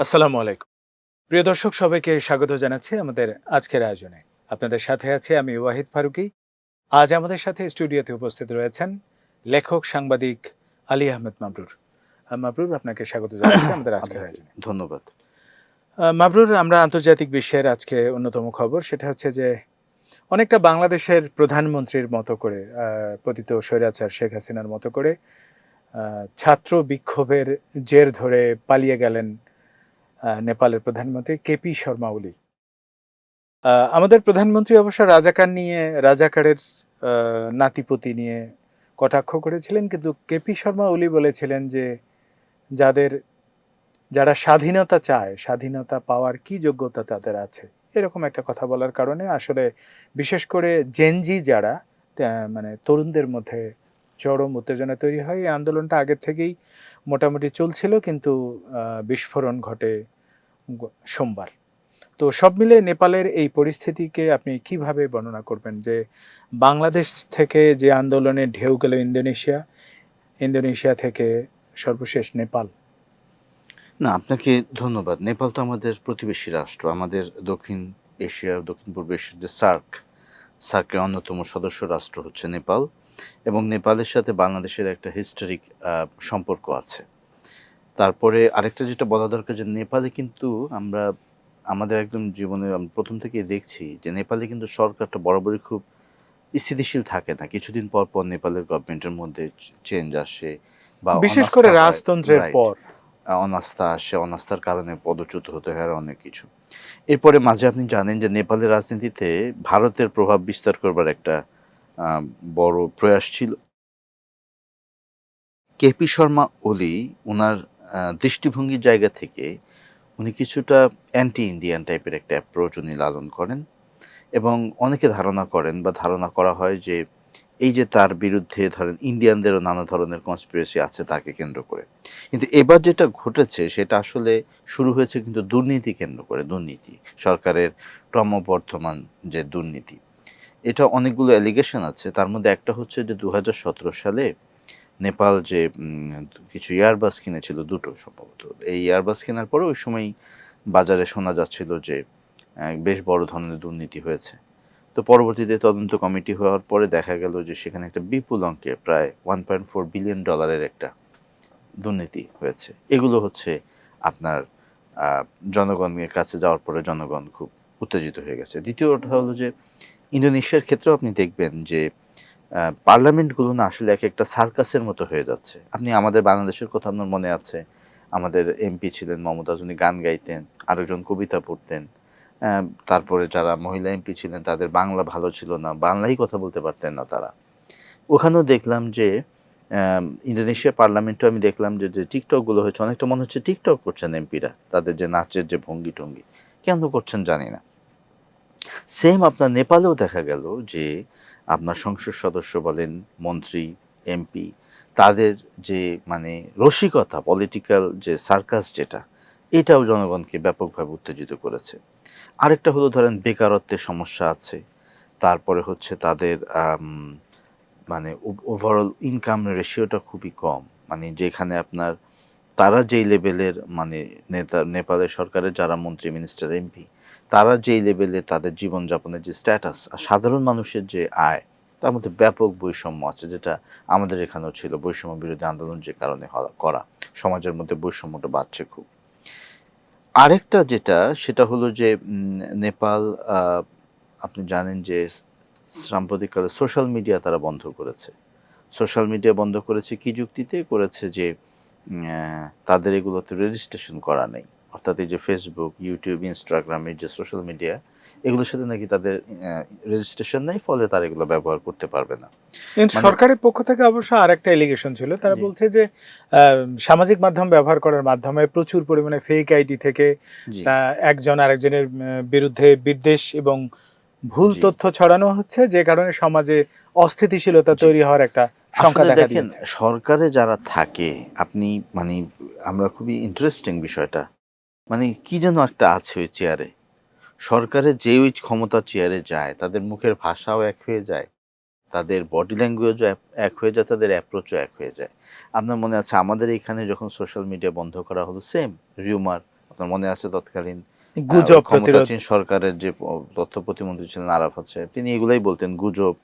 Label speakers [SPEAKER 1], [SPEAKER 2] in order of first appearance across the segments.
[SPEAKER 1] আসসালামু আলাইকুম। প্রিয় দর্শক সবাইকে স্বাগত জানাচ্ছি আমাদের আজকের আয়োজনে। আপনাদের সাথে আছে আমি ওয়াহিদ ফারুকি। আজ আমাদের সাথে স্টুডিওতে উপস্থিত রয়েছেন লেখক সাংবাদিক আলী আহমেদ মাবরুর। মাবরুর আপনাকে স্বাগত জানাচ্ছি আমাদের আজকের আয়োজনে।
[SPEAKER 2] ধন্যবাদ।
[SPEAKER 1] মাবরুর আমরা আন্তর্জাতিক বিশ্বের আজকে অন্যতম খবর সেটা হচ্ছে যে অনেকটা বাংলাদেশের প্রধানমন্ত্রীর মতো করে পতিত স্বৈরাচার শেখ হাসিনার মতো করে ছাত্র বিক্ষোভের জের ধরে পালিয়ে গেলেন নেপালের প্রধানমন্ত্রী কেপি শর্মা ওলি। আমাদের প্রধানমন্ত্রী অবশ্য রাজাকার নিয়ে, রাজাকারের নাতিপতি নিয়ে কটাক্ষ করেছিলেন, কিন্তু কেপি শর্মা ওলি বলেছিলেন যে যাদের, যারা স্বাধীনতা চায়, স্বাধীনতা পাওয়ার কি যোগ্যতা তাদের আছে। এরকম একটা কথা বলার কারণে আসলে বিশেষ করে জেনজি যারা মানে তরুণদের মধ্যে চরম উত্তেজনা তৈরি হয়। এই আন্দোলনটা আগের থেকেই মোটামুটি চলছিল, কিন্তু বিস্ফোরণ ঘটে সোমবার। তো সব মিলে নেপালের এই পরিস্থিতিকে আপনি কীভাবে বর্ণনা করবেন? যে বাংলাদেশ থেকে যে আন্দোলনে ঢেউ গেল ইন্দোনেশিয়া ইন্দোনেশিয়া থেকে সর্বশেষ নেপাল।
[SPEAKER 2] না, আপনাকে ধন্যবাদ। নেপাল তো আমাদের প্রতিবেশী রাষ্ট্র। আমাদের দক্ষিণ এশিয়া, দক্ষিণ পূর্ব এশিয়ার যে সার্ক, সার্কের অন্যতম সদস্য রাষ্ট্র হচ্ছে নেপাল। এবং নেপালের সাথে বাংলাদেশের একটা হিস্টোরিক সম্পর্ক আছে। তারপরে আরেকটা যেটা বলা দরকার যে নেপালে কিন্তু আমরা আমাদের একদম জীবনে প্রথম থেকেই দেখছি যে নেপালে কিন্তু সরকারটা বরাবরই খুব স্থিতিশীল থাকে না। কিছুদিন পর পর নেপালের গভর্নমেন্টের মধ্যে চেঞ্জ আসে বা
[SPEAKER 1] বিশেষ করে রাজতন্ত্রের পর।
[SPEAKER 2] অনাস্থা আসে অনাস্থার কারণে পদচ্যুত হতে হয় অনেক কিছু। এরপরে মাঝে আপনি জানেন যে নেপালের রাজনীতিতে ভারতের প্রভাব বিস্তার করবার একটা বড় প্রয়াস ছিল। কেপি শর্মা ওলি ওনার দৃষ্টিভঙ্গির জায়গা থেকে উনি কিছুটা অ্যান্টি ইন্ডিয়ান টাইপের একটা অ্যাপ্রোচ উনি লালন করেন এবং অনেকে ধারণা করেন বা ধারণা করা হয় যে এই যে তার বিরুদ্ধে ধরেন ইন্ডিয়ানদেরও নানা ধরনের কনস্পিরেসি আছে তাকে কেন্দ্র করে। কিন্তু এবার যেটা ঘটেছে সেটা আসলে শুরু হয়েছে কিন্তু দুর্নীতি কেন্দ্র করে, দুর্নীতি। সরকারের ক্রমবর্ধমান যে দুর্নীতি। এটা অনেকগুলো অ্যালিগেশন আছে। তার মধ্যে একটা হচ্ছে যে দু হাজার সতেরো সালে নেপাল যে কিছু এয়ারবাস কিনেছিল দুটো সম্ভবত। এই এয়ারবাস কেনার পরে ওই সময় বাজারে শোনা যাচ্ছিল যে বেশ বড় ধরনের দুর্নীতি হয়েছে। তো পরবর্তীতে তদন্ত কমিটি হওয়ার পরে দেখা গেল যে সেখানে একটা বিপুল অঙ্কের প্রায় ওয়ান পয়েন্ট ফোর বিলিয়ন ডলারের একটা দুর্নীতি হয়েছে। এগুলো হচ্ছে আপনার জনগণের কাছে যাওয়ার পরে জনগণ খুব উত্তেজিত হয়ে গেছে। দ্বিতীয়টা হলো যে ইন্দোনেশিয়ার ক্ষেত্রেও আপনি দেখবেন যে পার্লামেন্টগুলো না আসলে এক একটা সার্কাসের মতো হয়ে যাচ্ছে। আপনি আমাদের বাংলাদেশের কথা আপনার মনে আছে? আমাদের এমপি ছিলেন মমতাজ উনি গান গাইতেন, আরেকজন কবিতা পড়তেন। তারপরে যারা মহিলা এমপি ছিলেন, তাদের বাংলা ভালো ছিল না, বাংলাই কথা বলতে পারতেন না তারা। ওখানেও দেখলাম যে ইন্দোনেশিয়া পার্লামেন্টে আমি দেখলাম যে যে টিকটকগুলো হয়েছে, অনেকটা মনে হচ্ছে টিকটক করছেন এমপিরা, তাদের যে নাচের যে ভঙ্গি টঙ্গি কেন করছেন জানি না। সেম আপনার নেপালেও দেখা গেল যে, আপনার সংসদ সদস্য বলেন মন্ত্রী এমপি তাদের যে মানে রসিকতা পলিটিক্যাল যে সার্কাস যেটা, এটাও জনগণকে ব্যাপকভাবে উত্তেজিত করেছে। আরেকটা হলো ধরেন বেকারত্বের সমস্যা আছে, তারপরে হচ্ছে তাদের মানে ওভারঅল ইনকাম রেশিওটা খুবই কম। মানে যেখানে আপনার, তারা যেই লেভেলের মানে নেতা নেপালের সরকারের যারা মন্ত্রী মিনিস্টার এমপি তারা যেই লেভেলে তাদের জীবনযাপনের যে স্ট্যাটাস আর সাধারণ মানুষের যে আয়, তার মধ্যে ব্যাপক বৈষম্য আছে, যেটা আমাদের এখানেও ছিল বৈষম্য বিরোধী আন্দোলন যে কারণে করা। সমাজের মধ্যে বৈষম্যটা বাড়ছে খুব। আরেকটা যেটা, সেটা হলো যে নেপাল আপনি জানেন যে সাম্প্রতিককালে সোশ্যাল মিডিয়া তারা বন্ধ করেছে। সোশ্যাল মিডিয়া বন্ধ করেছে কি যুক্তিতে? করেছে যে তাদের এগুলোতে রেজিস্ট্রেশন করা নেই। অর্থাৎ এই যে ফেসবুক ইউটিউব ইনস্টাগ্রামের যে সোশ্যাল মিডিয়া এগুলোর সাথে নাকি তাদের রেজিস্ট্রেশন নেই ফলে তারা এগুলো ব্যবহার করতে পারবে না।
[SPEAKER 1] কিন্তু
[SPEAKER 2] মানে-
[SPEAKER 1] সরকারের পক্ষ থেকে অবশ্য আর একটা এলিগেশন ছিল। তারা বলছে যে সামাজিক মাধ্যম ব্যবহার করার মাধ্যমে প্রচুর পরিমাণে ফেক আইডি থেকে একজন আরেকজনের বিরুদ্ধে বিদ্বেষ এবং ভুল তথ্য ছড়ানো হচ্ছে যে কারণে সমাজে অস্থিতিশীলতা তৈরি হওয়ার একটা সংখ্যা দেখা
[SPEAKER 2] দেখেন
[SPEAKER 1] দিয়েছে।
[SPEAKER 2] সরকারে যারা থাকে আপনি মানে আমরা খুবই ইন্টারেস্টিং বিষয়টা মানে কি যেন একটা আছে ওই চেয়ারে সরকারের যে ওই ক্ষমতা চেয়ারে যায়, তাদের মুখের ভাষাও এক হয়ে যায়, তাদের বডি ল্যাঙ্গুয়েজও এক হয়ে যায়, তাদের অ্যাপ্রোচও এক হয়ে যায়। আপনার মনে আছে আমাদের এখানে যখন সোশ্যাল মিডিয়া বন্ধ করা হলো সেম রিউমার আপনার মনে আছে তৎকালীন
[SPEAKER 1] গুজব প্রতিরোধ
[SPEAKER 2] সরকারের যে তথ্য প্রতিমন্ত্রী ছিলেন আরাফাত সাহেব তিনি এগুলাই বলতেন গুজব।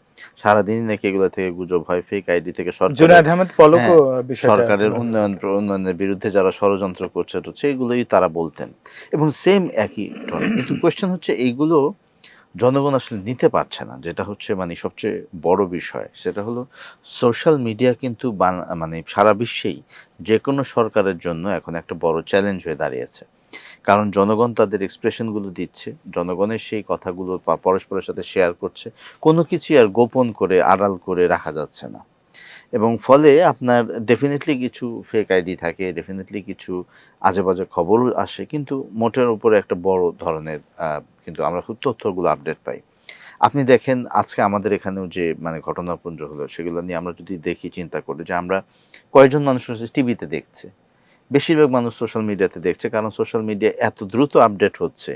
[SPEAKER 2] সারাদিনই নাকি এগুলো থেকে গুজব হয় ফেক আইডি থেকে সরকার
[SPEAKER 1] জুনায়দ আহমেদ পলকও
[SPEAKER 2] হ্যাঁ, সরকারের উন্নয়ন উন্নয়নের বিরুদ্ধে যারা ষড়যন্ত্র করছে টরছে এগুলোই তারা বলতেন। এবং সেম একই টোন কিন্তু কোয়েশ্চেন হচ্ছে এইগুলো জনগণ আসলে নিতে পারছে না। যেটা হচ্ছে মানে সবচেয়ে বড় বিষয় সেটা হলো সোশ্যাল মিডিয়া কিন্তু মানে সারা বিশ্বেই যে কোনো সরকারের জন্য এখন একটা বড় চ্যালেঞ্জ হয়ে দাঁড়িয়েছে। কারণ জনগণ তাদের এক্সপ্রেশনগুলো দিচ্ছে জনগণের সেই কথাগুলো পরস্পরের সাথে শেয়ার করছে, কোনো কিছু আর গোপন করে, আড়াল করে রাখা যাচ্ছে না। এবং ফলে আপনার ডেফিনেটলি কিছু ফেক আইডি থাকে ডেফিনেটলি কিছু আজে বাজে খবর আসে, কিন্তু মোটের উপরে একটা বড় ধরনের কিন্তু আমরা খুব তথ্যগুলো আপডেট পাই। আপনি দেখেন, আজকে আমাদের এখানেও যে মানে ঘটনাপুঞ্জ হলো, সেগুলো নিয়ে আমরা যদি দেখি, চিন্তা করি যে আমরা কয়জন মানুষ টিভিতে দেখছে। বেশিরভাগ মানুষ সোশ্যাল মিডিয়াতে দেখছে, কারণ সোশ্যাল মিডিয়া এত দ্রুত আপডেট হচ্ছে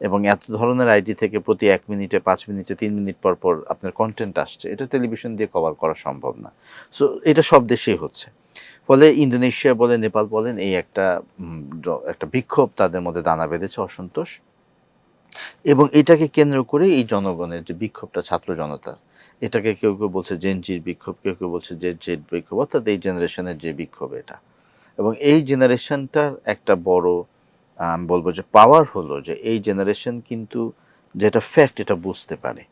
[SPEAKER 2] এবং এত ধরনের আইডি থেকে প্রতি এক মিনিটে, পাঁচ মিনিটে, তিন মিনিট পর পর আপনার কন্টেন্ট আসছে। এটা টেলিভিশন দিয়ে কভার করা সম্ভব না। সো এটা সব দেশেই হচ্ছে। ফলে ইন্দোনেশিয়া বলেন নেপাল বলেন, এই একটা একটা বিক্ষোভ তাদের মধ্যে দানা বেঁধেছে, অসন্তোষ। এবং এটাকে কেন্দ্র করে এই জনগণের যে বিক্ষোভটা, ছাত্র জনতার, এটাকে কেউ কেউ বলছে জেনজির বিক্ষোভ, কেউ কেউ বলছে যে জেড বিক্ষোভ, অর্থাৎ এই জেনারেশনের যে বিক্ষোভ এটা। এবং এই জেনারেশনটার একটা বড়, আমি বলব যে পাওয়ার হলো যে এই জেনারেশন কিন্তু যেটা ফ্যাক্ট এটা বুঝতে পারে।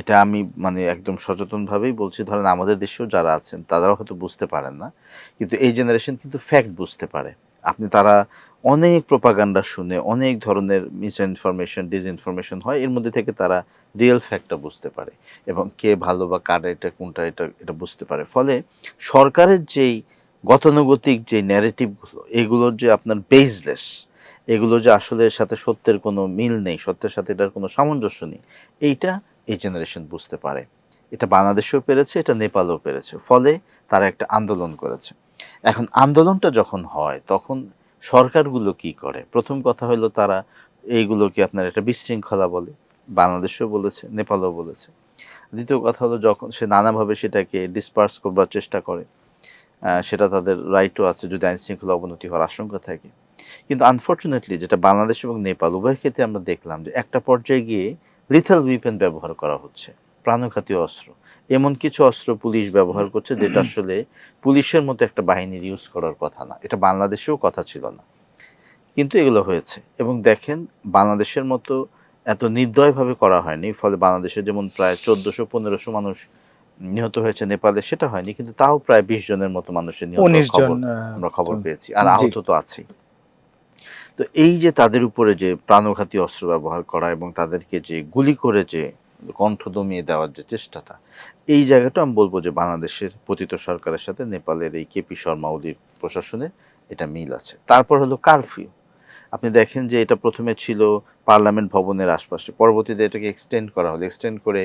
[SPEAKER 2] এটা আমি মানে একদম সচেতনভাবেই বলছি, ধরেন আমাদের দেশেও যারা আছেন তারাও হয়তো বুঝতে পারেন না, কিন্তু এই জেনারেশন কিন্তু ফ্যাক্ট বুঝতে পারে। আপনি তারা অনেক প্রোপাগান্ডা শুনে অনেক ধরনের মিস ইনফরমেশন ডিসইনফরমেশন হয়, এর মধ্যে থেকে তারা রিয়েল ফ্যাক্টটা বুঝতে পারে এবং কে ভালো বা কার এটা, কোনটা এটা এটা বুঝতে পারে। ফলে সরকারের যেই গতানুগতিক যে ন্যারেটিভগুলো এগুলোর যে আপনার বেসলেস এগুলো যে আসলে সাথে সত্যের কোনো মিল নেই, সত্যের সাথে এটার কোনো সামঞ্জস্য নেই, এইটা এই জেনারেশন বুঝতে পারে। এটা বাংলাদেশেও পেরেছে, এটা নেপালেও পেরেছে, ফলে তারা একটা আন্দোলন করেছে। এখন আন্দোলনটা যখন হয়, তখন সরকারগুলো কি করে? প্রথম কথা হলো তারা এইগুলোকে আপনার একটা বিশৃঙ্খলা বলে, বাংলাদেশও বলেছে, নেপালও বলেছে। দ্বিতীয় কথা হলো যখন সে নানাভাবে সেটাকে ডিসপার্স করবার চেষ্টা করে সেটা তাদের রাইটও আছে যদি আইন শৃঙ্খলা অবনতি হওয়ার আশঙ্কা থাকে। কিন্তু আনফর্চুনেটলি যেটা বাংলাদেশ এবং নেপাল উভয় ক্ষেত্রে আমরা দেখলাম যে একটা পর্যায়ে গিয়ে লিথাল উইপেন ব্যবহার করা হচ্ছে, প্রাণঘাতী অস্ত্র। এমন কিছু অস্ত্র পুলিশ ব্যবহার করছে যেটা আসলে পুলিশের মতো একটা বাহিনীর ইউজ করার কথা না। এটা বাংলাদেশেও কথা ছিল না। কিন্তু এগুলো হয়েছে এবং দেখেন বাংলাদেশের মতো এত নির্দয়ভাবে করা হয়নি, ফলে বাংলাদেশে যেমন প্রায় চোদ্দশো পনেরোশো মানুষ নিহত হয়েছে নেপালে সেটা হয়নি কিন্তু তাও প্রায় বিশ জনের মতো মানুষের নিহত আমরা খবর পেয়েছি আর আহত তো আছেই। তো এই যে তাদের উপরে যে প্রাণঘাতী অস্ত্র ব্যবহার করা এবং তাদেরকে যে গুলি করে যে কণ্ঠ দমিয়ে দেওয়ার যে চেষ্টাটা এই জায়গাটা আমি বলব যে বাংলাদেশের পতিত সরকারের সাথে নেপালের এই কেপি শর্মা ওলির প্রশাসনের এটা মিল আছে। তারপর হলো কারফিউ। আপনি দেখেন যে এটা প্রথমে ছিল পার্লামেন্ট ভবনের আশপাশে। পরবর্তীতে এটাকে এক্সটেন্ড করা হলো। এক্সটেন্ড করে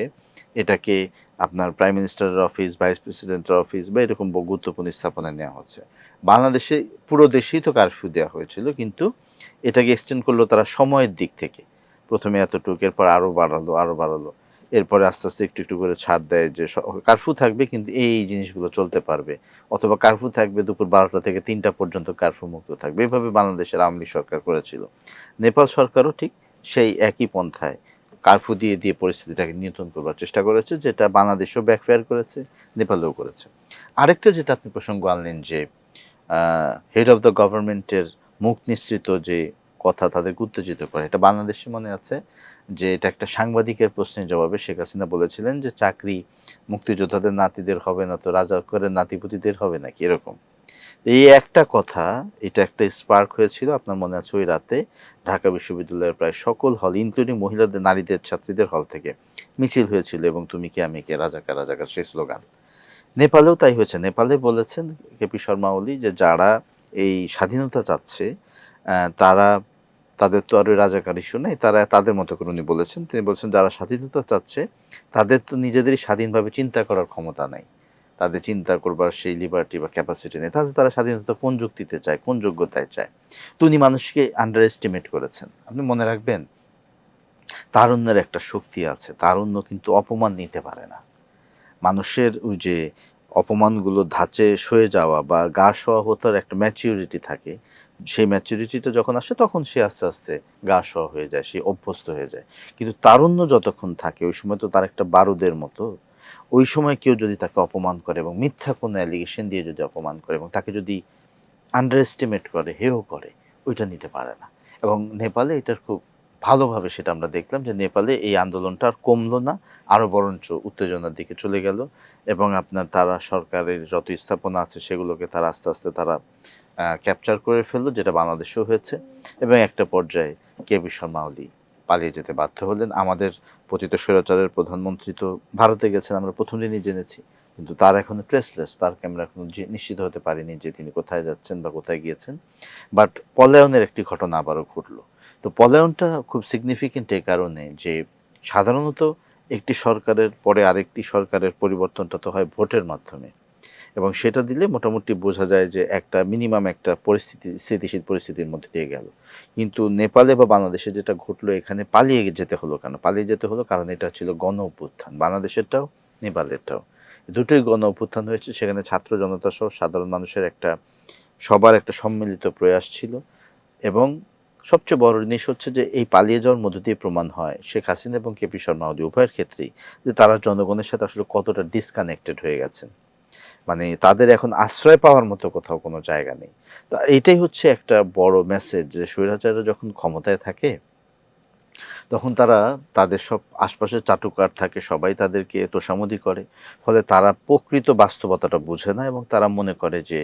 [SPEAKER 2] এটাকে আপনার প্রাইম মিনিস্টারের অফিস ভাইস প্রেসিডেন্টের অফিস বা এরকম গুরুত্বপূর্ণ স্থাপনায় নেওয়া হচ্ছে। বাংলাদেশে, পুরো দেশেই তো কারফিউ দেওয়া হয়েছিল, কিন্তু এটাকে এক্সটেন্ড করল তারা সময়ের দিক থেকে। প্রথমে এতটুকু, এরপর আরও বাড়ালো আরও বাড়ালো। এরপরে আস্তে আস্তে একটু একটু করে ছাড় দেয় যে কারফিউ থাকবে কিন্তু এই জিনিসগুলো চলতে পারবে। অথবা কারফিউ থাকবে দুপুর বারোটা থেকে তিনটা পর্যন্ত কারফিউ মুক্ত থাকবে। এভাবে বাংলাদেশের আওয়ামী সরকার করেছিল। নেপাল সরকারও ঠিক সেই একই পন্থায় কারফিউ দিয়ে দিয়ে পরিস্থিতিটাকে নিয়ন্ত্রণ করবার চেষ্টা করেছে, যেটা বাংলাদেশও ব্যাকফায়ার করেছে, নেপালেও করেছে। আরেকটা যেটা আপনি প্রসঙ্গ আনলেন যে হেড অফ দ্য গভর্নমেন্টের মুখ নিঃসৃত যে কথা তাদেরকে উত্তেজিত করে, এটা বাংলাদেশে মনে আছে যে এটা একটা সাংবাদিকের প্রশ্নের জবাবে শেখ হাসিনা বলেছিলেন যে চাকরি মুক্তিযোদ্ধাদের নাতিদের হবে না তো রাজা করে নাতিপুতিদের হবে নাকি এরকম। এই একটা কথা, এটা একটা স্পার্ক হয়েছিল, আপনার মনে আছে ওই রাতে ঢাকা বিশ্ববিদ্যালয়ের প্রায় সকল হল ইনক্লুডিং মহিলাদের, নারীদের, ছাত্রীদের হল থেকে মিছিল হয়েছিল এবং তুমি কে, আমি কে রাজাকার রাজাকার সেই স্লোগান। নেপালেও তাই হয়েছে। নেপালে বলেছেন কেপি শর্মা ওলি যে যারা এই স্বাধীনতা চাচ্ছে তারা তাদের তো আর ওই রাজাকার ইস্যু নেই। তারা তাদের মতো করে উনি বলেছেন। তিনি বলছেন, যারা স্বাধীনতা চাচ্ছে, তাদের তো নিজেদেরই স্বাধীনভাবে চিন্তা করার ক্ষমতা নাই। তাদের চিন্তা করবার সেই লিবার্টি বা ক্যাপাসিটি নেই। তাহলে তারা স্বাধীনতা কোন যুক্তিতে চায়, কোন যোগ্যতায় চায়? তো উনি মানুষকে আন্ডার এস্টিমেট করেছেন। আপনি মনে রাখবেন, তারুণ্যের একটা শক্তি আছে। তারুণ্য কিন্তু অপমান নিতে পারে না। মানুষের ওই যে অপমানগুলো ধাঁচে সয়ে যাওয়া বা গা শোয়া হতার একটা ম্যাচিউরিটি থাকে। সেই ম্যাচুরিটিটা যখন আসে, তখন সে আস্তে আস্তে গা সহ হয়ে যায়, সে অভ্যস্ত হয়ে যায়। কিন্তু তারুণ্য যতক্ষণ থাকে, ওই সময় তো তার একটা বারুদের মতো। ওই সময় কেউ যদি তাকে অপমান করে এবং মিথ্যা কোনো অ্যালিগেশন দিয়ে যদি অপমান করে এবং তাকে যদি আন্ডার এস্টিমেট করে হেও করে, ওইটা নিতে পারে না। এবং নেপালে এটার খুব ভালোভাবে সেটা আমরা দেখলাম যে নেপালে এই আন্দোলনটা আর কমলো না, আরও বরঞ্চ উত্তেজনার দিকে চলে গেল এবং আপনার তারা সরকারের যত স্থাপনা আছে, সেগুলোকে তারা আস্তে আস্তে তারা ক্যাপচার করে ফেলল, যেটা বাংলাদেশেও হয়েছে। এবং একটা পর্যায়ে কে বি শর্মা ওলি পালিয়ে যেতে বাধ্য হলেন। আমাদের পতিত স্বৈরাচারের প্রধানমন্ত্রী তো ভারতে গেছেন, আমরা প্রথম দিনই জেনেছি। কিন্তু তার এখনও ট্রেসলেস তার ক্যামেরা এখনও নিশ্চিত হতে পারেনি যে তিনি কোথায় যাচ্ছেন বা কোথায় গিয়েছেন। বাট পলায়নের একটি ঘটনা আবারও ঘটলো। তো পলায়নটা খুব সিগনিফিকেন্ট এই কারণে যে সাধারণত একটি সরকারের পরে আরেকটি সরকারের পরিবর্তনটা তো হয় ভোটের মাধ্যমে। এবং সেটা দিলে মোটামুটি বোঝা যায় যে একটা মিনিমাম একটা পরিস্থিতি, স্থিতিশীল পরিস্থিতির মধ্যে দিয়ে গেল। কিন্তু নেপালে বা বাংলাদেশে যেটা ঘটলো, এখানে পালিয়ে যেতে হলো কেন? পালিয়ে যেতে হলো কারণ এটা ছিল গণ অভ্যুত্থান। বাংলাদেশেরটাও, নেপালেরটাও। দুটোই গণ অভ্যুত্থান হয়েছে। সেখানে ছাত্র জনতা সহ সাধারণ মানুষের একটা, সবার একটা সম্মিলিত প্রয়াস ছিল। এবং সবচেয়ে বড় জিনিস হচ্ছে যে এই পালিয়ে যাওয়ার মধ্য দিয়ে প্রমাণ হয় শেখ হাসিনা এবং কেপি শর্মা ওলি উভয়ের ক্ষেত্রেই, যে তারা জনগণের সাথে আসলে কতটা ডিসকানেক্টেড হয়ে গেছেন। মানে তাদের এখন আশ্রয় পাওয়ার মতো কোথাও কোনো জায়গা নেই। তা এটাই হচ্ছে একটা বড় মেসেজ যে স্বৈরাচার্য যখন ক্ষমতায় থাকে, তখন তারা তাদের সব আশপাশের চাটুকার থাকে, সবাই তাদেরকে তোষামদি করে। ফলে তারা প্রকৃত বাস্তবতাটা বোঝে না এবং তারা মনে করে যে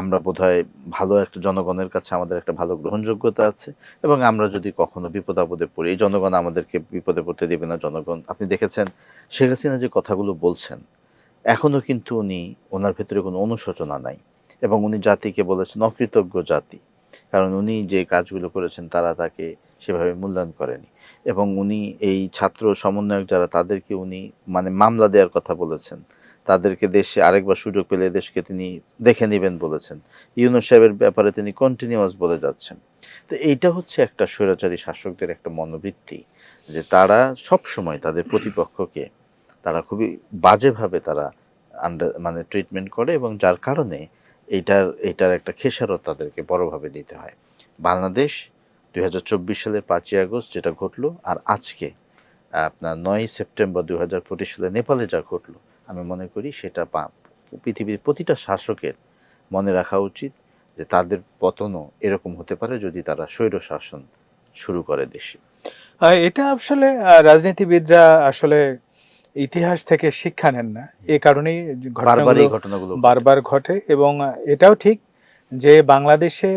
[SPEAKER 2] আমরা বোধহয় ভালো একটা জনগণের কাছে আমাদের একটা ভালো গ্রহণযোগ্যতা আছে এবং আমরা যদি কখনো বিপদ আপদে পড়ি, এই জনগণ আমাদেরকে বিপদে পড়তে দেবে না। জনগণ, আপনি দেখেছেন শেখ হাসিনা যে কথাগুলো বলছেন এখনও কিন্তু উনি ওনার ভেতরে কোনো অনুশোচনা নাই এবং উনি জাতিকে বলেছেন অকৃতজ্ঞ জাতি। কারণ উনি যে কাজগুলো করেছেন তারা তাকে সেভাবে মূল্যায়ন করেনি। এবং উনি এই ছাত্র সমন্বয়ক যারা তাদেরকে উনি মানে মামলা দেওয়ার কথা বলেছেন, তাদেরকে দেশে আরেকবার সুযোগ পেলে দেশকে তিনি দেখে নেবেন বলেছেন। ইউনুস সাহেবের ব্যাপারে তিনি কন্টিনিউয়াস বলে যাচ্ছেন। তো এইটা হচ্ছে একটা স্বৈরাচারী শাসকদের একটা মনোবৃত্তি যে তারা সব সময় তাদের প্রতিপক্ষকে তারা খুবই বাজেভাবে তারা আন্ডার মানে ট্রিটমেন্ট করে এবং যার কারণে এইটার এইটার একটা খেসারত তাদেরকে বড়ভাবে দিতে হয়। বাংলাদেশ দুই হাজার চব্বিশ সালের পাঁচই আগস্ট যেটা ঘটলো আর আজকে, আপনার নয় সেপ্টেম্বর দুই হাজার পঁচিশ সালে নেপালে যা ঘটলো, আমি মনে করি সেটা পৃথিবীর প্রতিটা শাসকের মনে রাখা উচিত যে তাদের পতনও এরকম হতে পারে যদি তারা স্বৈর শাসন শুরু করে দেশে।
[SPEAKER 1] এটা আসলে রাজনীতিবিদরা আসলে ইতিহাস থেকে শিক্ষা নেন না। এ কারণেই ঘটনাগুলো বারবার ঘটে এবং এটাও ঠিক যে বাংলাদেশে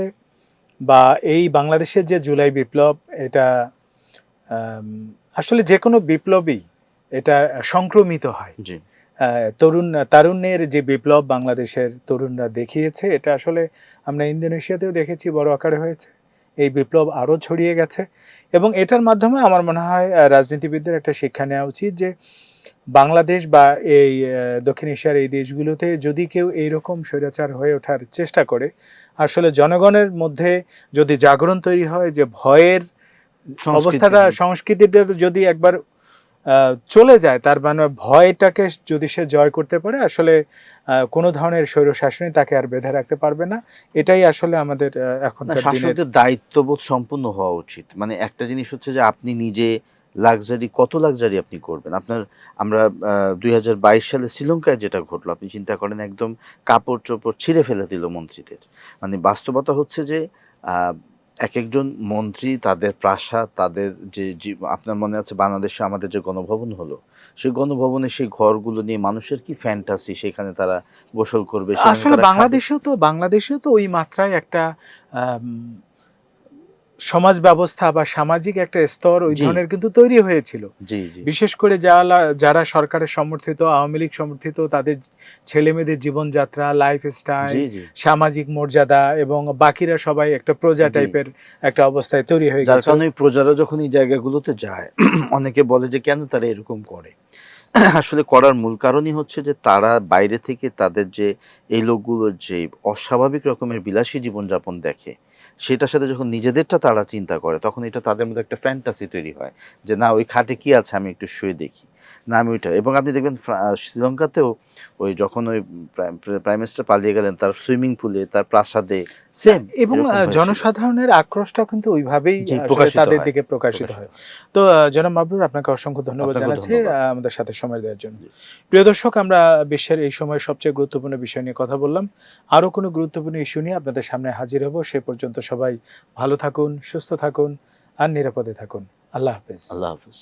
[SPEAKER 1] বা এই বাংলাদেশের যে জুলাই বিপ্লব এটা আসলে যে কোনো বিপ্লবই এটা সংক্রমিত হয়। তরুণ তারুণ্যের যে বিপ্লব বাংলাদেশের তরুণরা দেখিয়েছে এটা আসলে আমরা ইন্দোনেশিয়াতেও দেখেছি বড় আকারে হয়েছে। এই বিপ্লব আরও ছড়িয়ে গেছে এবং এটার মাধ্যমে আমার মনে হয় রাজনীতিবিদদের একটা শিক্ষা নেওয়া উচিত যে বাংলাদেশ বা এই দক্ষিণ এশিয়ার এই দেশগুলোতে যদি কেউ এইরকম স্বৈরাচার হয়ে ওঠার চেষ্টা করে আসলে জনগণের মধ্যে যদি জাগরণ তৈরি হয় যে ভয়ের অবস্থাটা সংস্কৃতিটা যদি একবার আহ, চলে যায় তার মানে ভয়টাকে যদি সে জয় করতে পারে আসলে আহ, কোনো ধরনের স্বৈরশাসনই তাকে আর বেঁধে রাখতে পারবে না। এটাই আসলে আমাদের এখন
[SPEAKER 2] শাসকদের দায়িত্ববোধ সম্পূর্ণ হওয়া উচিত। মানে একটা জিনিস হচ্ছে যে আপনি নিজে লাক্সারি কত লাক্সারি আপনি করবেন? আপনার আমরা দুই হাজার বাইশ সালে শ্রীলঙ্কায় যেটা ঘটলো আপনি চিন্তা করেন একদম কাপড় চোপড় ছিঁড়ে ফেলে দিল মন্ত্রীদের। মানে বাস্তবতা হচ্ছে যে এক একজন মন্ত্রী তাদের প্রাসাদ তাদের যে আপনার মনে আছে বাংলাদেশে আমাদের যে গণভবন হলো? সেই গণভবনে সেই ঘরগুলো নিয়ে মানুষের কি ফ্যান্টাসি সেখানে তারা গোসল করবে
[SPEAKER 1] আসলে বাংলাদেশেও তো বাংলাদেশেও তো ওই মাত্রায় একটা সমাজ ব্যবস্থা বা সামাজিক একটা স্তর ওই ধরনের কিন্তু তৈরি হয়েছিল। বিশেষ করে যারা যারা সরকারের সমর্থিত আওয়ামী লীগ সমর্থিত তাদের ছেলে মেয়েদের জীবনযাত্রা লাইফ স্টাইল সামাজিক মর্যাদা এবং বাকিরা সবাই একটা প্রজা টাইপের একটা অবস্থায় তৈরি হয়ে
[SPEAKER 2] যার
[SPEAKER 1] গেছে।
[SPEAKER 2] কারণে প্রজারা যখন এই জায়গাগুলোতে যায় অনেকে বলে যে কেন তারা এরকম করে? আসলে করার মূল কারণই হচ্ছে যে তারা বাইরে থেকে তাদের যে এই লোকগুলোর যে অস্বাভাবিক রকমের বিলাসী জীবনযাপন দেখে সেটার সাথে যখন নিজেদেরটা তারা চিন্তা করে, তখন এটা তাদের মধ্যে একটা ফ্যান্টাসি তৈরি হয় যে, না, ওই খাটে কি আছে? আমি একটু শুয়ে দেখি। নামে ওইটা। এবং আপনি দেখবেন শ্রীলঙ্কাতেও ওই যখন ওই প্রাইম মিনিস্টার পালিয়ে গেলেন তার সুইমিং পুলে তার প্রাসাদে সেম।
[SPEAKER 1] এবং জনসাধারণের আক্রোশটা কিন্তু ওইভাবেই তাদের দিকে প্রকাশিত হয়। তো জনাব মাবরুর আপনাকে অসংখ্য ধন্যবাদ জানাচ্ছি আমাদের সাথে সময় দেওয়ার জন্য। প্রিয় দর্শক আমরা বিশ্বের এই সময় সবচেয়ে গুরুত্বপূর্ণ বিষয় নিয়ে কথা বললাম। আরও কোনো গুরুত্বপূর্ণ ইস্যু নিয়ে আপনাদের সামনে হাজির হব। সে পর্যন্ত সবাই ভালো থাকুন সুস্থ থাকুন আর নিরাপদে থাকুন। আল্লাহ হাফেজ।
[SPEAKER 2] আল্লাহ হাফিজ।